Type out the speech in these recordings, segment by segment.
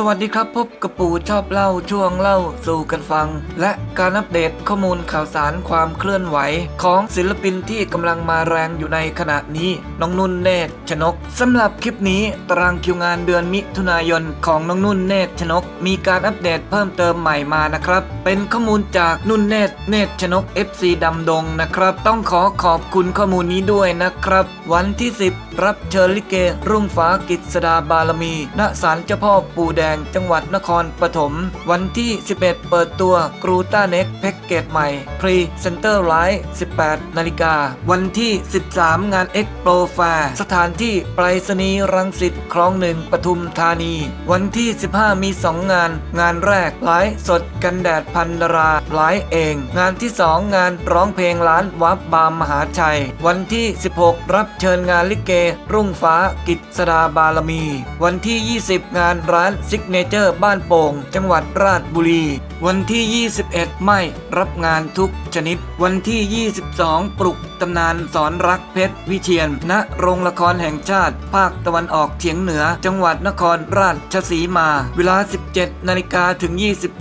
สวัสดีครับพบกับปู่ชอบเล่าช่วงเล่าสู่กันฟัง และการอัปเดตข้อมูลข่าวสารความเคลื่อนไหว ของศิลปินที่กำลังมาแรงอยู่ในขณะนี้ น้องนุ่นเนตรชนกสำหรับคลิปนี้ตารางคิวงานเดือนมิถุนายนของน้องนุ่นเนตรชนก มีการอัปเดตเพิ่มเติมใหม่มานะครับ เป็นข้อมูลจากนุ่นเนตรเนตรชนก FC ดำดงนะครับ ต้องขอขอบคุณข้อมูลนี้ด้วยนะครับ วันที่ 10 รับเชิญลิเก รุ่งฟ้ากิจสดาบารมีณศาลเจ้าพ่อปู่แดงจังหวัดนครปฐมวันที่ 11 เปิดตัวกรูต้าเน็กแพ็กเกจใหม่พรีเซนเตอร์ไลท์18 นาฬิกา วันที่ 13 งานเอ็กโปรแฟร์สถานที่ไปรษณีย์รังสิตคลองหนึ่งปทุมธานี วันที่ 15 มี 2 งาน งานแรกไลฟ์สดกันแดดพันดาราไลฟ์เอง งานที่ 2 งานร้องเพลงร้านวับบามมหาชัย วันที่ 16 รับเชิญงานลิเก รุ่งฟ้ากิจสดาบารมี วันที่ 20 งานร้านซิกเนเจอร์บ้านโป่ง จังหวัดราชบุรี วันที่ 21 ไม่รับงานทุกชนิด วันที่ 22 ปลุกตำนานสอนรักเพชรวิเชียน ณ โรงละครแห่งชาติ ภาคตะวันออกเฉียงเหนือ จังหวัดนครราชสีมา เวลา 17 นาฬิกาถึง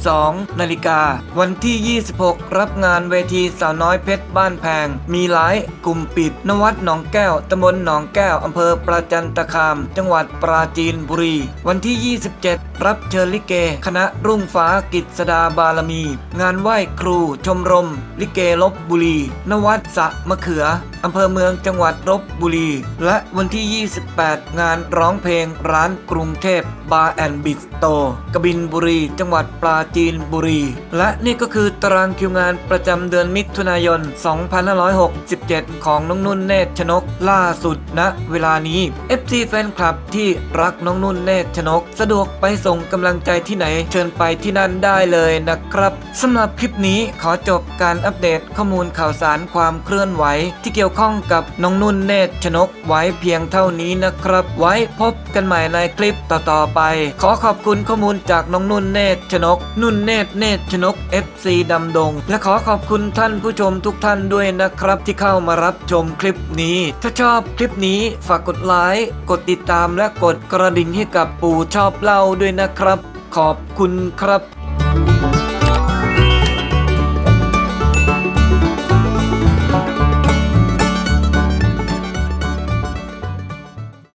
22 นาฬิกา วันที่ 26 รับงานเวทีสาวน้อยเพชรบ้านแพง มีหลายกลุ่มปิด นวัดหนองแก้ว ตำบลหนองแก้ว อำเภอประจันตคาม จังหวัดปราจีนบุรี วันที่ 27 รับเชิญลิเก คณะรุ่งฟ้ากิจสดาบารมี งานไหว้ครู ชมรม ลิเกลบบุรี นวัดสะมะเขืออำเภอเมืองจังหวัดลบบุรี และวันที่ 28 งานร้องเพลงร้านกรุงเทพบาร์แอนด์บิสโตกบินบุรี จังหวัดปราจีนบุรี และนี่ก็คือตารางคิวงานประจำเดือนมิถุนายน 2567 ของน้องนุ่นเนตรชนก ล่าสุดณเวลานี้ FC แฟนคลับที่รักน้องนุ่นเนตรชนก สะดวกไปส่งกำลังใจที่ไหนเชิญไปที่นั่นได้เลยเลยนะครับสำหรับคลิปนี้ขอจบการอัปเดตข้อมูลข่าวสารความเคลื่อนไหว ที่เกี่ยวข้องกับน้องนุ่นเนตรชนกไว้เพียงเท่านี้นะครับ ไว้พบกันใหม่ในคลิปต่อๆไป ขอขอบคุณข้อมูลจากน้องนุ่นเนตรชนก นุ่นเนตรเนตรชนก FC ดำดง และขอขอบคุณท่านผู้ชมทุกท่านด้วยนะครับที่เข้ามารับชมคลิปนี้ ถ้าชอบคลิปนี้ฝากกดไลค์กดติดตามและกดกระดิ่งให้กับปู่ชอบเล่าด้วยนะครับ ขอบคุณครับ